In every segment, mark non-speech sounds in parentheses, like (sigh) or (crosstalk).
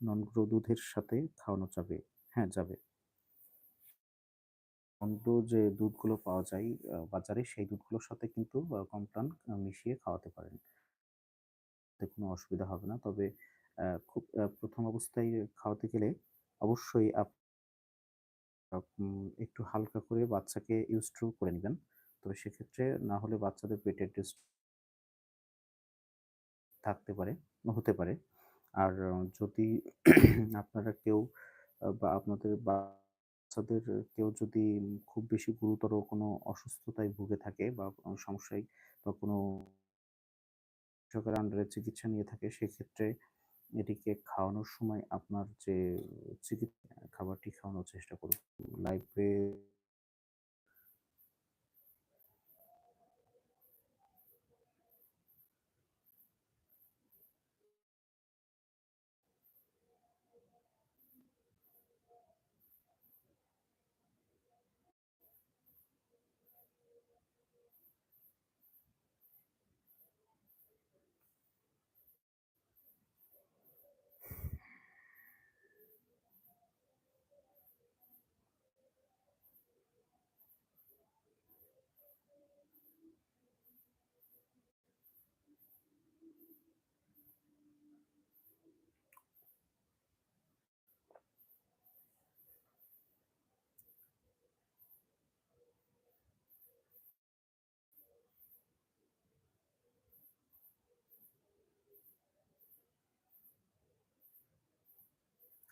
নন grow দুধের সাথে খাওয়ানো যাবে। হ্যাঁ যাবে। অন্য যে দুধগুলো পাওয়া যায় বাজারে সেই দুধগুলোর সাথে কিন্তু কমপ্লান মিশিয়ে খাওয়াতে পারেন। কোনো অসুবিধা হবে না। তবে খুব প্রথম অবস্থায় খাওয়াতে গেলে অবশ্যই আপ একটু হালকা করে বাচ্চাকে ইউজ টু করে নেবেন। তবে সেক্ষেত্রে না হলে বাচ্চাদের পেটের থাকতে পারে, হতে পারে। আর যদি (clears throat) আপনারা কেউ বা আপনাদের বাচ্চাদের কেউ যদি খুব বেশি গুরুতর কোনো অসুস্থতায় ভুগে থাকে বা সমস্যায় বা কোনো আন্ডারে চিকিৎসা নিয়ে থাকে, সেক্ষেত্রে এটিকে খাওয়ানোর সময় আপনার যে চিকিৎসা, খাবারটি খাওয়ানোর চেষ্টা করুন। লাইফে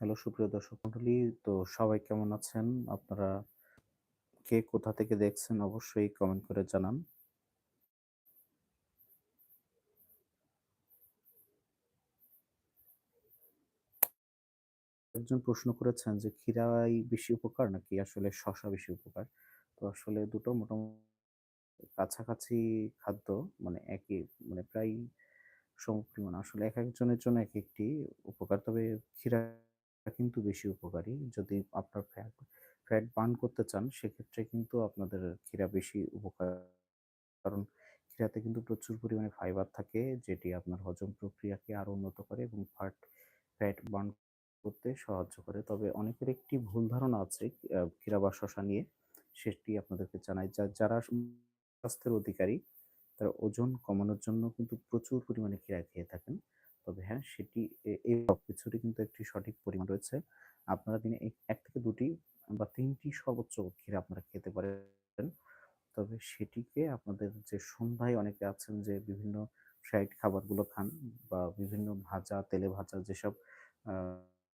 হ্যালো, সুপ্রিয় দর্শক মন্ডলী। তো সবাই কেমন আছেন? আপনারা কে কোথা থেকে দেখছেন অবশ্যই কমেন্ট করে জানান। একজন প্রশ্ন করেছেন যে, ক্ষীরাই বেশি উপকার নাকি আসলে শশা বেশি উপকার? তো আসলে দুটো মোটামুটি কাছাকাছি খাদ্য মানে একই মানে প্রায় সমপরিমাণ। আসলে এক একজনের জন্য এক একটি উপকার। তবে ক্ষীরা কিন্তু বেশি উপকারী। যদি আপনার ফ্যাট ফ্যাট বার্ন করতে চান, সেক্ষেত্রে কিন্তু আপনাদের ক্ষীরা বেশি উপকার। কারণ ক্ষীরাতে কিন্তু প্রচুর পরিমাণে ফাইবার থাকে, যেটি আপনার হজম প্রক্রিয়াকে আরও উন্নত করে এবং ফ্যাট ফ্যাট বার্ন করতে সাহায্য করে। তবে অনেকের একটি ভুল ধারণা আছে ক্ষীরা বা শশা নিয়ে। সেটি আপনাদেরকে জানাই। যা, যারা স্বাস্থ্যের অধিকারী, তারা ওজন কমানোর জন্য কিন্তু প্রচুর পরিমাণে ক্ষীরা খেয়ে থাকেন। তবে হ্যাঁ সেটি এই সব কিছুরই কিন্তু একটি সঠিক পরিমাণ রয়েছে। আপনারা দিনে এক থেকে দুটি বা তিনটি সর্বোচ্চ ক্ষীরা আপনারা খেতে পারেন। তবে সেটিকে আপনাদের যে সন্ধ্যায় অনেকে আছেন যে বিভিন্ন ফ্রাইড খাবারগুলো খান বা বিভিন্ন ভাজা, তেলে ভাজা যেসব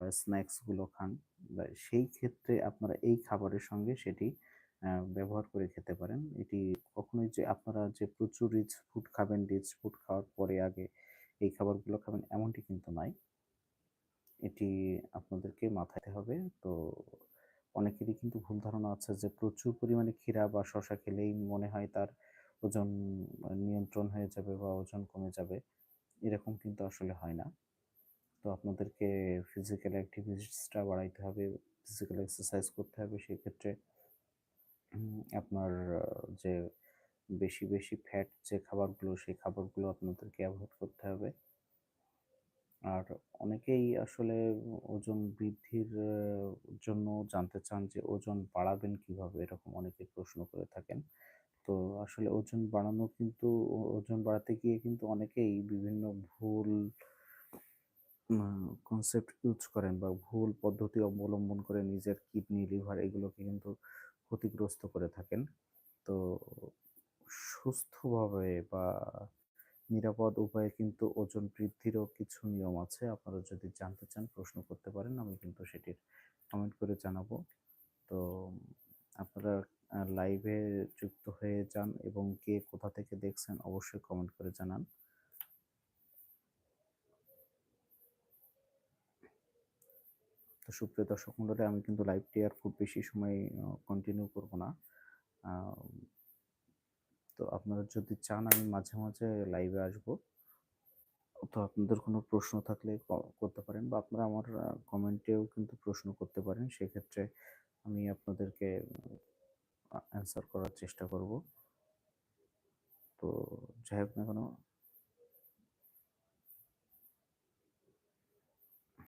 স্ন্যাক্সগুলো খান সেই ক্ষেত্রে আপনারা এই খাবারের সঙ্গে সেটি ব্যবহার করে খেতে পারেন। এটি কখনোই যে আপনারা যে প্রচুর রিচ ফুড খাবেন রিচ ফুড খাওয়ার পরে আগে এই খাবারগুলো খাবেন এমনটি কিন্তু নয়। এটি আপনাদেরকে মাথায় হবে। তো অনেকেরই কিন্তু ভুল ধারণা আছে যে প্রচুর পরিমাণে ক্ষীরা বা শশা খেলেই মনে হয় তার ওজন নিয়ন্ত্রণ হয়ে যাবে বা ওজন কমে যাবে। এরকম কিন্তু আসলে হয় না। তো আপনাদেরকে ফিজিক্যাল অ্যাক্টিভিটিসটা বাড়াইতে হবে ফিজিক্যাল এক্সারসাইজ করতে হবে। সেক্ষেত্রে আপনার যে বেশি বেশি ফ্যাট যে খাবারগুলো, সেই খাবারগুলো আপনাদেরকে অ্যাভয়েড করতে হবে। আর অনেকেই আসলে ওজন বৃদ্ধির জন্য জানতে চান যে ওজন বাড়াবেন কীভাবে, এরকম অনেকে প্রশ্ন করে থাকেন। তো আসলে ওজন বাড়ানো কিন্তু ওজন বাড়াতে গিয়ে কিন্তু অনেকেই বিভিন্ন ভুল কনসেপ্ট ইউজ করেন বা ভুল পদ্ধতি অবলম্বন করে নিজের কিডনি লিভার এগুলোকে কিন্তু ক্ষতিগ্রস্ত করে থাকেন। তো সুস্থভাবে বা নিরাপদ উপায়ে কিন্তু ওজন বৃদ্ধিরও কিছু নিয়ম আছে। আপনারা যদি জানতে চান, প্রশ্ন করতে পারেন, আমি কিন্তু সেটির কমেন্ট করে জানাব। তো আপনারা লাইভে যুক্ত হয়ে যান এবং কে কোথা থেকে দেখছেন অবশ্যই কমেন্ট করে জানান। তো সুপ্রিয় দর্শক মন্ডলী আমি কিন্তু লাইভটি আর খুব বেশি সময় কন্টিনিউ করব না। তো আপনারা যদি চান, আমি মাঝে মাঝে লাইভে আসব। তো আপনাদের কোনো প্রশ্ন থাকলে করতে পারেন বা আপনারা আমার কমেন্টেও কিন্তু প্রশ্ন করতে পারেন। সেক্ষেত্রে আমি আপনাদেরকে অ্যান্সার করার চেষ্টা করব। তো যাই হোক না কেন